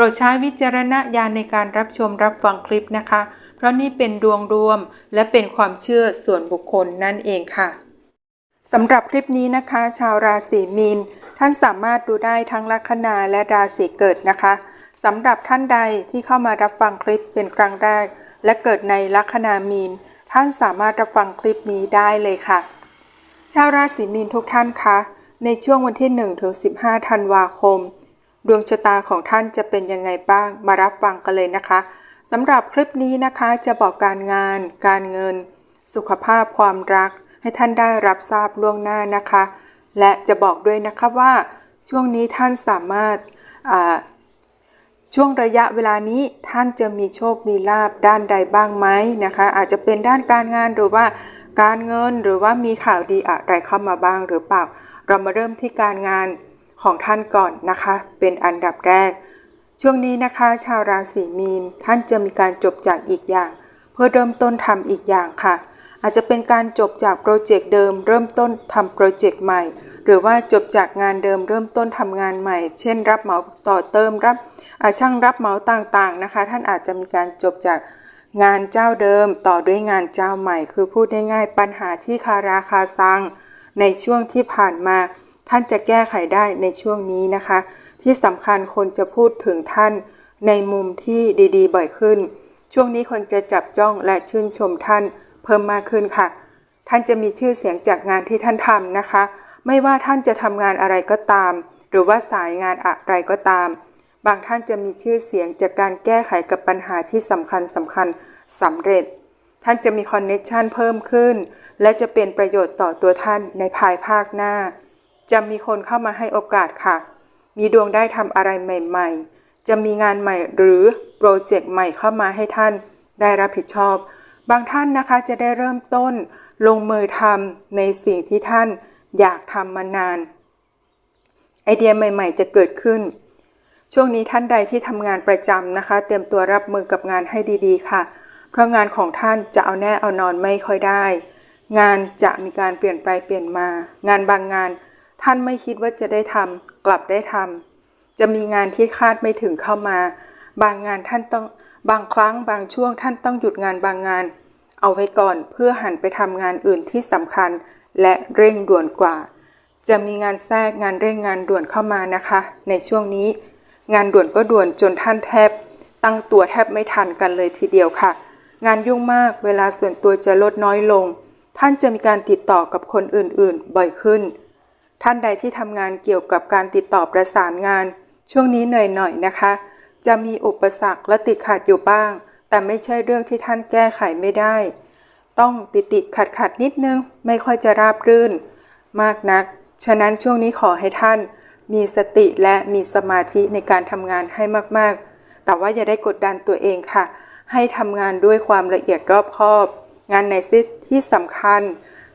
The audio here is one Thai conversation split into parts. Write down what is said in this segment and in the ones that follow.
ปรดใช้วิจารณญาณในการรับชมรับฟังคลิปนะคะ เพราะนี่เป็นดวงรวมและเป็นความเชื่อส่วนบุคคลนั่นเองค่ะสำหรับคลิปนี้นะคะ ชาวราศีมีน ท่านสามารถดูได้ทั้งลัคนาและราศีเกิดนะคะสำหรับท่านใดที่เข้ามารับฟังคลิปเป็นครั้งแรก และเกิดในลัคนามีน ท่านสามารถรับฟังคลิปนี้ได้เลยค่ะ ชาวราศีมีนทุกท่านคะในช่วงวันที่1ถึง15ธันวาคม ดวงชะตาของท่านจะเป็นยังไงบ้าง มารับฟังกันเลยนะคะสำหรับคลิปนี้นะคะจะบอกการงาน การเงิน สุขภาพความรัก ให้ท่านได้รับทราบล่วงหน้านะคะ และจะบอกด้วยนะคะว่า ช่วงนี้ท่านสามารถอ่าช่วงระยะเวลานี้ท่านจะมีโชค มีลาบด้านใดบ้างไหมนะคะ อาจจะเป็นด้านการงานหรือว่าการเงินหรือว่ามีข่าวดีอะไรเข้ามาบ้างหรือเปล่า เรามาเริ่มที่การงาน ของท่านก่อนนะคะ เป็นอันดับแรก ช่วงนี้นะคะ ชาวราศีมีนท่านจะมีการจบจากอีกอย่าง เพื่อเริ่มต้นทำอีกอย่างค่ะ อาจจะเป็นการจบจากโปรเจกต์เดิม เริ่มต้นทำโปรเจกต์ใหม่ หรือว่าจบจากงานเดิมเริ่มต้นทำงานใหม่ เช่น รับเหมาต่อเติมรับช่างรับเหมาต่างๆนะคะ ท่านอาจจะมีการจบจากงานเจ้าเดิมต่อด้วยงานเจ้าใหม่ คือพูดง่ายๆปัญหาที่คาราคาซังในช่วงที่ผ่านมา ท่านจะแก้ไขได้ในช่วงนี้นะคะ ที่สำคัญคนจะพูดถึงท่านในมุมที่ดีๆ บ่อยขึ้น ช่วงนี้คนจะจับจ้องและชื่นชมท่านเพิ่มมากขึ้นค่ะ ท่านจะมีชื่อเสียงจากงานที่ท่านทำนะคะ ไม่ว่าท่านจะทำงานอะไรก็ตาม หรือว่าสายงานอะไรก็ตาม บางท่านจะมีชื่อเสียงจากการแก้ไขกับปัญหาที่สำคัญสำคัญสำเร็จ ท่านจะมีคอนเน็ชันเพิ่มขึ้น และจะเป็นประโยชน์ต่อตัวท่านในภายภาคหน้า จะมีคนเข้ามาให้โอกาสค่ะ มีดวงได้ทำอะไรใหม่ ๆ จะมีงานใหม่หรือโปรเจกต์ใหม่เข้ามาให้ท่าน ได้รับผิดชอบ บางท่านนะคะจะได้เริ่มต้น ลงมือทำในสิ่งที่ท่านอยากทำมานาน ไอเดียใหม่ ๆ จะเกิดขึ้น ช่วงนี้ท่านใดที่ทำงานประจำนะคะ เตรียมตัวรับมือกับงานให้ดีๆ ค่ะ เพราะงานของท่านจะเอาแน่เอานอนไม่ค่อยได้ งานจะมีการเปลี่ยนไปเปลี่ยนมา งานบางงาน ท่านไม่คิดว่าจะได้ทำกลับได้ทำจะมีงานที่คาดไม่ถึงเข้ามา บางงานท่านต้องบางครั้งบางช่วงท่านต้องหยุดงานบางงาน เอาไว้ก่อนเพื่อหันไปทำงานอื่นที่สำคัญและเร่งด่วนกว่า จะมีงานแทรกงานเร่งงานด่วนเข้ามานะคะ ในช่วงนี้ งานด่วนก็ด่วนจนท่านแทบ ตั้งตัวแทบไม่ทันกันเลยทีเดียวค่ะ งานยุ่งมากเวลาส่วนตัวจะลดน้อยลง ท่านจะมีการติดต่อกับคนอื่นๆ บ่อยขึ้น ท่านใดที่ทำงานเกี่ยวกับการติดต่อประสานงาน ช่วงนี้เหนื่อยหน่อยนะคะ จะมีอุปสรรคและติดขัดอยู่บ้าง แต่ไม่ใช่เรื่องที่ท่านแก้ไขไม่ได้ ต้องติดติดขัดขัดนิดนึง ไม่ค่อยจะราบรื่น มากนัก ฉะนั้นช่วงนี้ขอให้ท่าน มีสติและมีสมาธิในการทำงานให้มากๆ แต่ว่าอย่าได้กดดันตัวเองค่ะ ให้ทำงานด้วยความละเอียดรอบคอบ งานในซิที่สำคัญ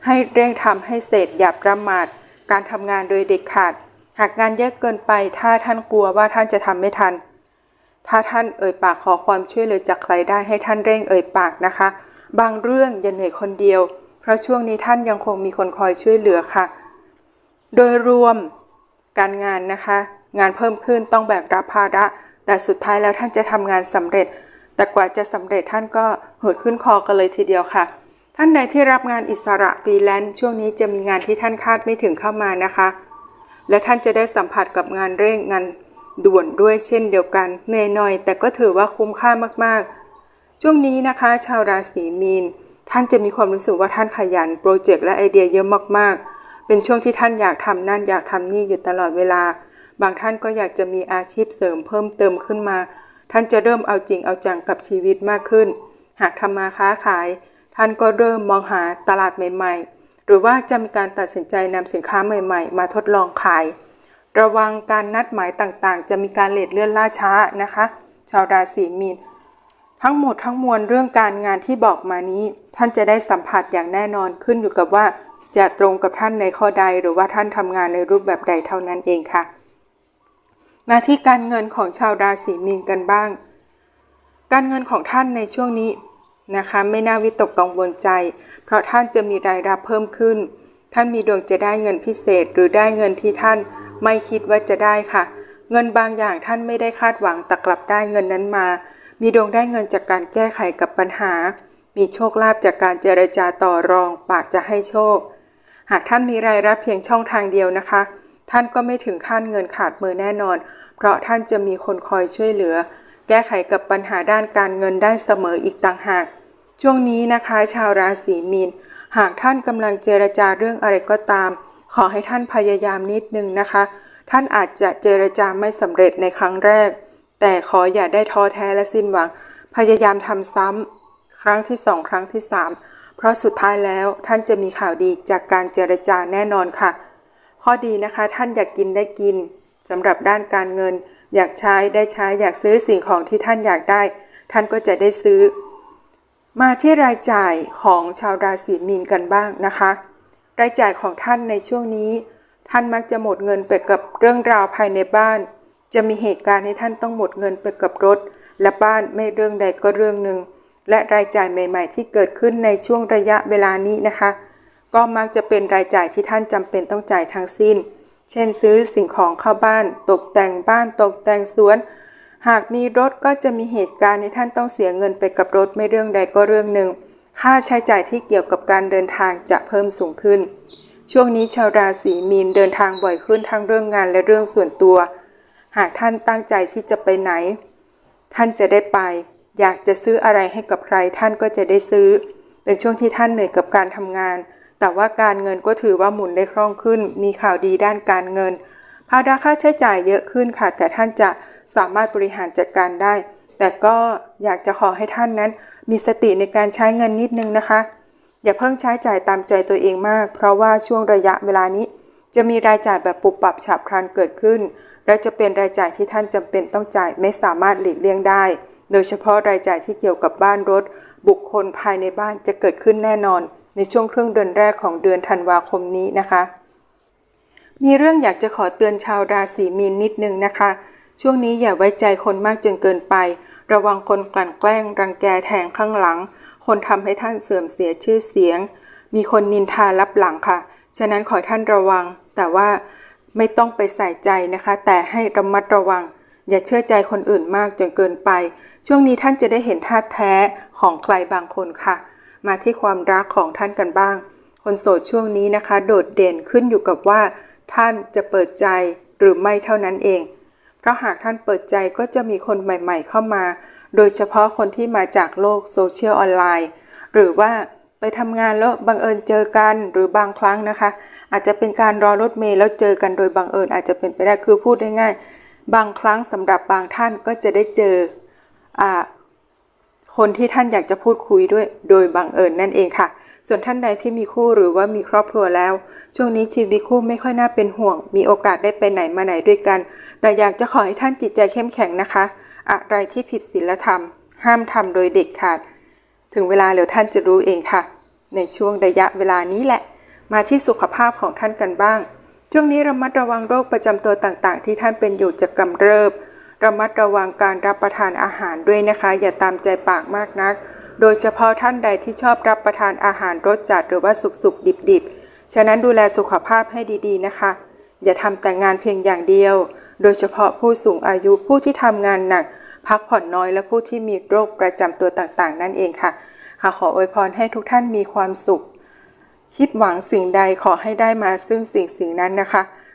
ให้เร่งทำให้เสร็จอย่าประมาท การทำงานโดยเด็ดขาด หากงานเยอะเกินไป ถ้าท่านกลัวว่าท่านจะทำไม่ทัน ถ้าท่านเอ่ยปากขอความช่วยเหลือจากใครได้ให้ท่านเร่งเอ่ยปากนะคะ บางเรื่องอย่าเหนื่อยคนเดียว เพราะช่วงนี้ท่านยังคงมีคนคอยช่วยเหลือค่ะ โดยรวมการงานนะคะ งานเพิ่มขึ้นต้องแบกรับภาระ แต่สุดท้ายแล้วท่านจะทำงานสำเร็จ แต่กว่าจะสำเร็จท่านก็เหิดขึ้นคอกันเลยทีเดียวค่ะ ท่านใดที่รับงานอิสระฟรีแลนซ์ช่วงนี้จะมีงานที่ท่านคาดไม่ถึงเข้ามานะคะ และท่านจะได้สัมผัสกับงานเร่งงานด่วนด้วยเช่นเดียวกันเหนื่อยหน่อย แต่ก็ถือว่าคุ้มค่ามากๆ ช่วงนี้นะคะ ชาวราศีมีน ท่านจะมีความรู้สึกว่าท่านขยันโปรเจกต์และไอเดียเยอะมากๆ เป็นช่วงที่ท่านอยากทำนั่นอยากทำนี่อยู่ตลอดเวลา บางท่านก็อยากจะมีอาชีพเสริมเพิ่มเติมขึ้นมา ท่านจะเริ่มเอาจริงเอาจังกับชีวิตมากขึ้น หากทำมาค้าขาย ท่านก็เริ่มมองหาตลาดใหม่ ๆ หรือว่าจะมีการตัดสินใจนำสินค้าใหม่ ๆ มาทดลองขาย ระวังการนัดหมายต่างๆ จะมีการเลทเลื่อนล่าช้านะคะ ชาวราศีมีน ทั้งหมดทั้งมวลเรื่องการงานที่บอกมานี้ ท่านจะได้สัมผัสอย่างแน่นอนขึ้นอยู่กับว่าจะตรงกับท่านในข้อใดหรือว่าท่านทำงานในรูปแบบใดเท่านั้นเองค่ะ มาที่การเงินของชาวราศีมีนกันบ้าง การเงินของท่านในช่วงนี้ นะคะไม่น่าวิตกกังวลใจ เพราะท่านจะมีรายรับเพิ่มขึ้น ท่านมีดวงจะได้เงินพิเศษหรือได้เงินที่ท่านไม่คิดว่าจะได้ค่ะ เงินบางอย่างท่านไม่ได้คาดหวังแต่กลับได้เงินนั้นมา มีดวงได้เงินจากการแก้ไขกับปัญหา มีโชคลาภจากการเจรจาต่อรอง ปากจะให้โชค หากท่านมีรายรับเพียงช่องทางเดียวนะคะ ท่านก็ไม่ถึงขั้นเงินขาดมือแน่นอน เพราะท่านจะมีคนคอยช่วยเหลือ แก้ไขกับปัญหาด้านการเงินได้เสมออีกต่างหาก ช่วงนี้นะคะ ชาวราศีมีน หากท่านกำลังเจรจาเรื่องอะไรก็ตาม ขอให้ท่านพยายามนิดนึงนะคะ ท่านอาจจะเจรจาไม่สำเร็จในครั้งแรก แต่ขออย่าได้ท้อแท้และสิ้นหวัง พยายามทำซ้ำครั้งที่สองครั้งที่สามเพราะสุดท้ายแล้วท่านจะมีข่าวดีจากการเจรจาแน่นอนค่ะ ข้อดีนะคะท่านอยากกินได้กินสำหรับด้านการเงิน อยากใช้ได้ใช้อยากซื้อสิ่งของที่ท่านอยากได้ ท่านก็จะได้ซื้อ มาที่รายจ่ายของชาวราศีมีนกันบ้างนะคะ รายจ่ายของท่านในช่วงนี้ ท่านมักจะหมดเงินไปกับเรื่องราวภายในบ้าน จะมีเหตุการณ์ให้ท่านต้องหมดเงินไปกับรถ และบ้านไม่เรื่องใดก็เรื่องหนึ่งและรายจ่ายใหม่ ๆ ที่เกิดขึ้นในช่วงระยะเวลานี้นะคะ ก็มักจะเป็นรายจ่ายที่ท่านจำเป็นต้องจ่ายทั้งสิ้น เช่นซื้อสิ่งของเข้าบ้าน ตกแต่งบ้านตกแต่งสวน หากมีรถก็จะมีเหตุการณ์ให้ท่านต้องเสียเงินไปกับรถไม่เรื่องใดก็เรื่องหนึ่ง ค่าใช้จ่ายที่เกี่ยวกับการเดินทางจะเพิ่มสูงขึ้น ช่วงนี้ชาวราศีมีนเดินทางบ่อยขึ้นทั้งเรื่องงานและเรื่องส่วนตัว หากท่านตั้งใจที่จะไปไหน ท่านจะได้ไป อยากจะซื้ออะไรให้กับใครท่านก็จะได้ซื้อ เป็นช่วงที่ท่านเหนื่อยกับการทำงาน แต่ว่าการเงินก็ถือว่าหมุนได้คล่องขึ้น มีข่าวดีด้านการเงิน ภาระค่าใช้จ่ายเยอะขึ้นค่ะ แต่ท่านจะสามารถบริหารจัดการได้ แต่ก็อยากจะขอให้ท่านนั้น มีสติในการใช้เงินนิดนึงนะคะ อย่าเพิ่งใช้จ่ายตามใจตัวเองมาก เพราะว่าช่วงระยะเวลานี้ จะมีรายจ่ายแบบปุบปับฉับพลันเกิดขึ้น และจะเป็นรายจ่ายที่ท่านจำเป็นต้องจ่ายไม่สามารถหลีกเลี่ยงได้ โดยเฉพาะรายจ่ายที่เกี่ยวกับบ้านรถ บุคคลภายในบ้านจะเกิดขึ้นแน่นอน ในช่วงครึ่งเดือนแรกของเดือนธันวาคมนี้นะคะ มีเรื่องอยากจะขอเตือนชาวราศีมีนนิดนึงนะคะ ช่วงนี้อย่าไว้ใจคนมากจนเกินไป ระวังคนกลั่นแกล้ง รังแกแทงข้างหลัง คนทำให้ท่านเสื่อมเสียชื่อเสียง มีคนนินทารับหลังค่ะ ฉะนั้นขอท่านระวัง แต่ว่าไม่ต้องไปใส่ใจนะคะ แต่ให้ระมัดระวัง อย่าเชื่อใจคนอื่นมากจนเกินไป ช่วงนี้ท่านจะได้เห็นท่าแท้ของใครบางคนค่ะ มาที่ความรักของท่านกันบ้าง คนโสดช่วงนี้นะคะ โดดเด่นขึ้นอยู่กับว่า ท่านจะเปิดใจหรือไม่เท่านั้นเอง เพราะหากท่านเปิดใจก็จะมีคนใหม่ๆเข้ามา โดยเฉพาะคนที่มาจากโลกโซเชียลออนไลน์หรือว่าไปทำงานแล้วบังเอิญเจอกันหรือบางครั้งนะคะ อาจจะเป็นการรอรถเมล์แล้วเจอกันโดยบังเอิญอาจจะเป็นไปได้คือพูดได้ง่าย บางครั้งสำหรับบางท่านก็จะได้เจออ่า คนที่ท่านอยากจะพูดคุยด้วย โดยบังเอิญนั่นเองค่ะ ส่วนท่านใดที่มีคู่หรือว่ามีครอบครัวแล้ว ช่วงนี้ชีวิตคู่ไม่ค่อยน่าเป็นห่วง มีโอกาสได้ไปไหนมาไหนด้วยกัน แต่อยากจะขอให้ท่านจิตใจเข้มแข็งนะคะ อะไรที่ผิดศีลธรรม ห้ามทำโดยเด็ดขาด ถึงเวลาเดี๋ยวท่านจะรู้เองค่ะ ในช่วงระยะเวลานี้แหละ มาที่สุขภาพของท่านกันบ้าง ช่วงนี้ระมัดระวังโรคประจำตัวต่างๆ ที่ท่านเป็นอยู่จะกำเริบ ระมัดระวังการรับประทานอาหารด้วยนะคะ อย่าตามใจปากมากนัก โดยเฉพาะท่านใดที่ชอบรับประทานอาหารรสจัดหรือว่าสุกๆดิบๆ ฉะนั้นดูแลสุขภาพให้ดีๆนะคะ อย่าทำแต่งานเพียงอย่างเดียว โดยเฉพาะผู้สูงอายุผู้ที่ทำงานหนัก พักผ่อนน้อยและผู้ที่มีโรคประจำตัวต่างๆ นั่นเองค่ะค่ะขออวยพรให้ทุกท่านมีความสุข คิดหวังสิ่งใดขอให้ได้มาซึ่งสิ่งสิ่งนั้นนะคะ